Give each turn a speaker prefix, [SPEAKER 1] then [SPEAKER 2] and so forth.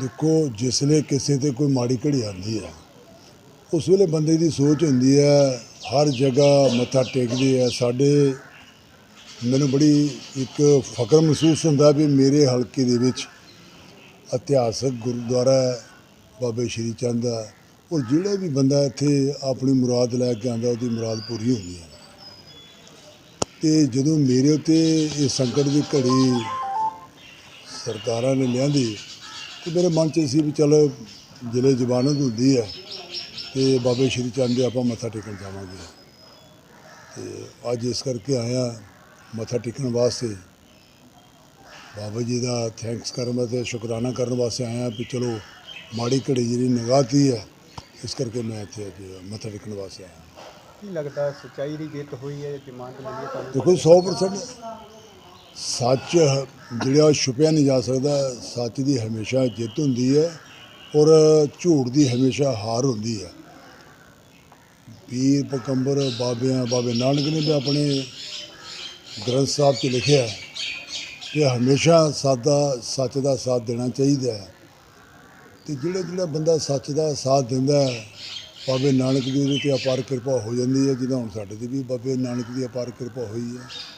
[SPEAKER 1] ਦੇਖੋ ਜਿਸਲੇ ਕਿਸੇ ਤੇ ਕੋਈ ਮਾੜੀ ਘੜੀ ਆਉਂਦੀ ਹੈ, ਉਸ ਵੇਲੇ ਬੰਦੇ ਦੀ ਸੋਚ ਹੁੰਦੀ ਹੈ, ਹਰ ਜਗ੍ਹਾ ਮੱਥਾ ਟੇਕਦੇ ਆ। ਸਾਡੇ, ਮੈਨੂੰ ਬੜੀ ਇੱਕ ਫਖਰ ਮਹਿਸੂਸ ਹੁੰਦਾ ਵੀ ਮੇਰੇ ਹਲਕੇ ਦੇ ਵਿੱਚ ਇਤਿਹਾਸਕ ਗੁਰਦੁਆਰਾ ਬਾਬੇ ਸ਼੍ਰੀ ਚੰਦ ਦਾ। ਔਰ ਜਿਹੜਾ ਵੀ ਬੰਦਾ ਇੱਥੇ ਆਪਣੀ ਮੁਰਾਦ ਲੈ ਕੇ ਆਉਂਦਾ, ਉਹਦੀ ਮੁਰਾਦ ਪੂਰੀ ਹੁੰਦੀ ਹੈ। ਤੇ ਜਦੋਂ ਮੇਰੇ ਉੱਤੇ ਇਹ ਸੰਕਟ ਦੀ ਘੜੀ ਸਰਕਾਰਾਂ ਨੇ ਲਿਆਂਦੀ ਤੇ ਮੇਰੇ ਮਨ 'ਚ ਸੀ ਵੀ ਚਲ ਜ਼ਿਲ੍ਹੇ ਜ਼ਬਾਨਤ ਹੁੰਦੀ ਹੈ ਤੇ ਬਾਬੇ ਸ਼੍ਰੀ ਚੰਦ ਦੇ ਆਪਾਂ ਮੱਥਾ ਟੇਕਣ ਜਾਵਾਂਗੇ। ਤੇ ਅੱਜ ਇਸ ਕਰਕੇ ਆਇਆ ਮੱਥਾ ਟੇਕਣ ਵਾਸਤੇ। ਬਾਬਾ ਜੀ ਦਾ ਥੈਂਕਸ ਕਰਨ ਵਾਸਤੇ ਸ਼ੁਕਰਾਨਾ ਕਰਨ ਵਾਸਤੇ ਆਇਆ ਵੀ ਚਲੋ ਮਾੜੀ ਘੜੀ ਜਿਹੜੀ ਨਿਗਾਹਤੀ ਹੈ ਇਸ ਕਰਕੇ ਮੈਂ ਇੱਥੇ ਅੱਜ ਮੱਥਾ ਟੇਕਣ ਵਾਸਤੇ ਆਇਆ।
[SPEAKER 2] ਕੀ ਲੱਗਦਾ ਸੱਚਾਈ ਦੀ ਜਿੱਤ ਹੋਈ ਹੈ ਜਮਾਨਤ ਮਿਲੀ ਹੈ? ਤੁਹਾਨੂੰ
[SPEAKER 1] ਦੇਖੋ 100% ਸੱਚ ਜਿਹੜਾ ਉਹ ਛੁਪਿਆ ਨਹੀਂ ਜਾ ਸਕਦਾ, ਸੱਚ ਦੀ ਹਮੇਸ਼ਾ ਜਿੱਤ ਹੁੰਦੀ ਹੈ ਔਰ ਝੂਠ ਦੀ ਹਮੇਸ਼ਾ ਹਾਰ ਹੁੰਦੀ ਹੈ। ਪੀਰ ਪਕੰਬਰ ਬਾਬਿਆਂ, ਬਾਬੇ ਨਾਨਕ ਨੇ ਵੀ ਆਪਣੇ ਗ੍ਰੰਥ ਸਾਹਿਬ 'ਚ ਲਿਖਿਆ ਕਿ ਹਮੇਸ਼ਾ ਸਾਦਾ ਸੱਚ ਦਾ ਸਾਥ ਦੇਣਾ ਚਾਹੀਦਾ ਹੈ। ਤੇ ਜਿਹੜਾ ਜਿਹੜਾ ਬੰਦਾ ਸੱਚ ਦਾ ਸਾਥ ਦਿੰਦਾ ਹੈ, ਬਾਬੇ ਨਾਨਕ ਦੀ ਉਹਦੇ ਤੇ ਅਪਾਰ ਕਿਰਪਾ ਹੋ ਜਾਂਦੀ ਹੈ, ਜਿੱਦਾਂ ਹੁਣ ਸਾਡੇ ਤੇ ਵੀ ਬਾਬੇ ਨਾਨਕ ਦੀ ਅਪਾਰ ਕਿਰਪਾ ਹੋਈ ਹੈ।